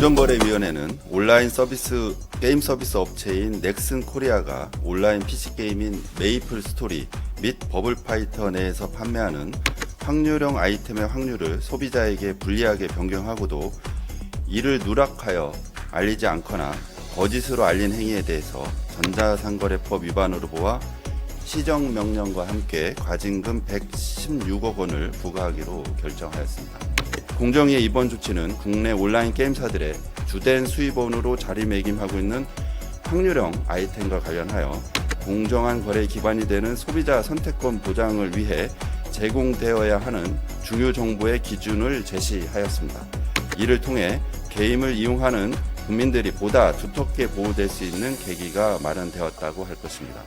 공정거래위원회는 온라인 서비스 게임 서비스 업체인 넥슨 코리아가 온라인 PC 게임인 메이플 스토리 및 버블 파이터 내에서 판매하는 확률형 아이템의 확률을 소비자에게 불리하게 변경하고도 이를 누락하여 알리지 않거나 거짓으로 알린 행위에 대해서 전자상거래법 위반으로 보아 시정명령과 함께 과징금 116억 원을 부과하기로 결정하였습니다. 공정위의 이번 조치는 국내 온라인 게임사들의 주된 수입원으로 자리매김하고 있는 확률형 아이템과 관련하여 공정한 거래 기반이 되는 소비자 선택권 보장을 위해 제공되어야 하는 중요 정보의 기준을 제시하였습니다. 이를 통해 게임을 이용하는 국민들이 보다 두텁게 보호될 수 있는 계기가 마련되었다고 할 것입니다.